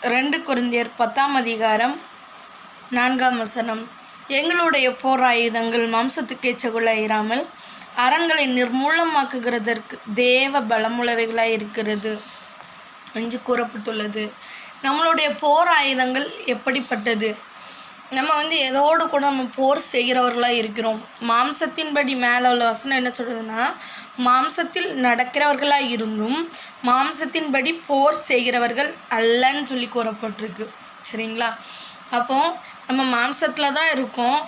ரெண்டு குருந்தியர் பத்தாம் அதிகாரம் நான்காம் வசனம். எங்களுடைய போர் ஆயுதங்கள் மாம்சத்துக்கு இராமல் அரண்களை நிர்மூலமாக்குகிறதற்கு தேவ பலமுள்ளவைகளாய் இருக்கிறது என்று கூறப்பட்டுள்ளது. நம்மளுடைய போர் ஆயுதங்கள் எப்படிப்பட்டது? நம்ம வந்து எதோடு கூட நம்ம போர் செய்கிறவர்களாக இருக்கிறோம். மாம்சத்தின்படி மேலே உள்ள வசனம் என்ன சொல்கிறதுன்னா மாம்சத்தில் நடக்கிறவர்களாக இருந்தும் மாம்சத்தின்படி போர் செய்கிறவர்கள் அல்லன்னு சொல்லி கூறப்பட்டிருக்கு. சரிங்களா? அப்போது நம்ம மாம்சத்தில் தான் இருக்கோம்.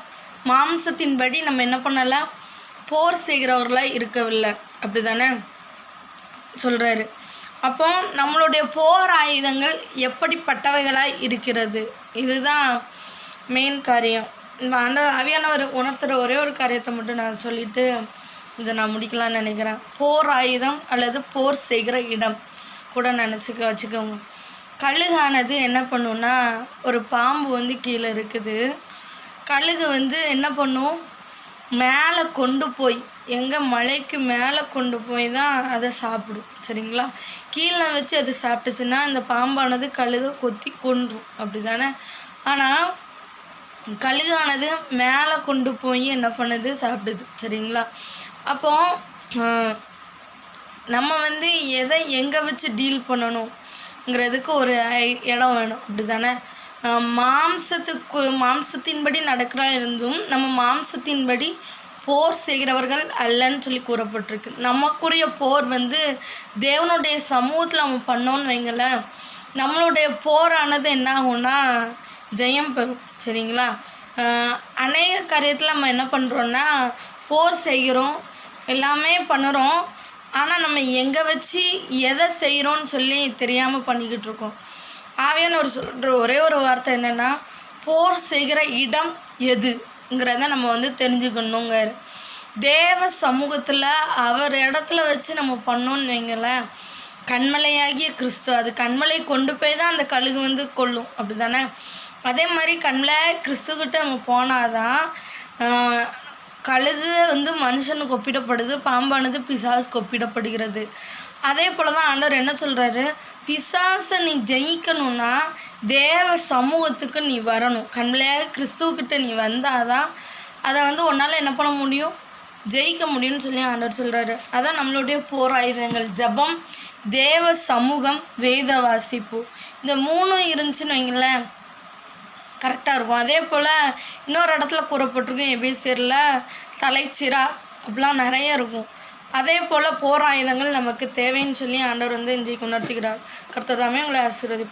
மாம்சத்தின்படி நம்ம என்ன பண்ணலாம்? போர் செய்கிறவர்களாக இருக்கவில்லை. அப்படி தானே சொல்கிறாரு அப்போ நம்மளுடைய போர் ஆயுதங்கள் எப்படிப்பட்டவைகளாக இருக்கிறது? இதுதான் மெயின் காரியம். இந்த ஆண்ட ஆவியானவர் உணர்த்துகிற ஒரே ஒரு காரியத்தை மட்டும் நான் சொல்லிவிட்டு இதை நான் முடிக்கலாம்னு நினைக்கிறேன். போர் ஆயுதம் அல்லது போர் செய்கிற இடம் கூட நினச்சிக்க வச்சுக்கோங்க. கழுகானது என்ன பண்ணுன்னா ஒரு பாம்பு வந்து கீழே இருக்குது. கழுகு வந்து என்ன பண்ணும்? மேலே கொண்டு போய் எங்கே மலைக்கு மேலே கொண்டு போய் தான் அதை சாப்பிடும். சரிங்களா? கீழே வச்சு அது சாப்பிட்டுச்சுன்னா அந்த பாம்பானது கழுகை கொத்தி கொன்றும். அப்படி தானே ஆனால் கழுகானது மேலே கொண்டு போய் என்ன பண்ணுது? சாப்பிடுது. சரிங்களா? அப்போ நம்ம வந்து எதை எங்கே வச்சு டீல் பண்ணணுங்கிறதுக்கு ஒரு இடம் வேணும். அப்படி தானே மாம்சத்துக்கு மாம்சத்தின்படி நடக்கிறா இருந்தும் நம்ம மாம்சத்தின்படி போர் செய்கிறவர்கள் அல்லன்னு சொல்லி கூறப்பட்டிருக்கு. நமக்குரிய போர் வந்து தேவனுடைய சமூகத்தில் நம்ம பண்ணோன்னு வைங்களேன். நம்மளுடைய போரானது என்ன ஆகும்னா ஜெயம் பெறும் சரிங்களா? அநேக காரியத்தில் நம்ம என்ன பண்ணுறோன்னா போர் செய்கிறோம் எல்லாமே பண்ணுறோம். ஆனால் நம்ம எங்கே வச்சு எதை செய்கிறோன்னு சொல்லி தெரியாமல் பண்ணிக்கிட்டு இருக்கோம். ஆவியான ஒரு சொல்கிற ஒரே ஒரு வார்த்தை என்னென்னா போர் செய்கிற இடம் எதுங்கிறத நம்ம வந்து தெரிஞ்சுக்கணுங்க தேவ சமூகத்தில் அவர் இடத்துல வச்சு நம்ம பண்ணோன்னு வைங்களேன் கண்மலையாகிய கிறிஸ்து. அது கண்மலை கொண்டு போய் தான் அந்த கழுகு வந்து கொள்ளும் அப்படி தானே அதே மாதிரி கண்மலை கிறிஸ்துக்கிட்ட நம்ம போனால் தான் கழுகு வந்து மனுஷனுக்கு ஒப்பிடப்படுது பாம்பானது பிசாசுக்கு ஒப்பிடப்படுகிறது. அதே போல் தான் ஆண்டவர் என்ன சொல்கிறாரு பிசாசை நீ ஜெயிக்கணும்னா தேவ சமூகத்துக்கு நீ வரணும். கண்மலையாக கிறிஸ்துவக்கிட்ட நீ வந்தால் தான் அதை வந்து உன்னால் என்ன பண்ண முடியும்? ஜெயிக்க முடியும்னு சொல்லி ஆண்டவர் சொல்கிறாரு அதான் நம்மளுடைய போர் ஆயுதங்கள் ஜபம் தேவ சமூகம் வேத வாசிப்பு. இந்த மூணும் இருந்துச்சுன்னு வைங்களேன். கரெக்டாக இருக்கும். அதே போல் இன்னொரு இடத்துல கூறப்பட்டிருக்கும் எபிசியரில் தலைச்சிரா அப்படிலாம் நிறைய இருக்கும். அதே போல் போர் ஆயுதங்கள் நமக்கு தேவைன்னு சொல்லி ஆண்டவர் வந்து இன்றைக்கு உணர்த்துகிறார். கர்த்ததாமே உங்களை ஆசீர்வதி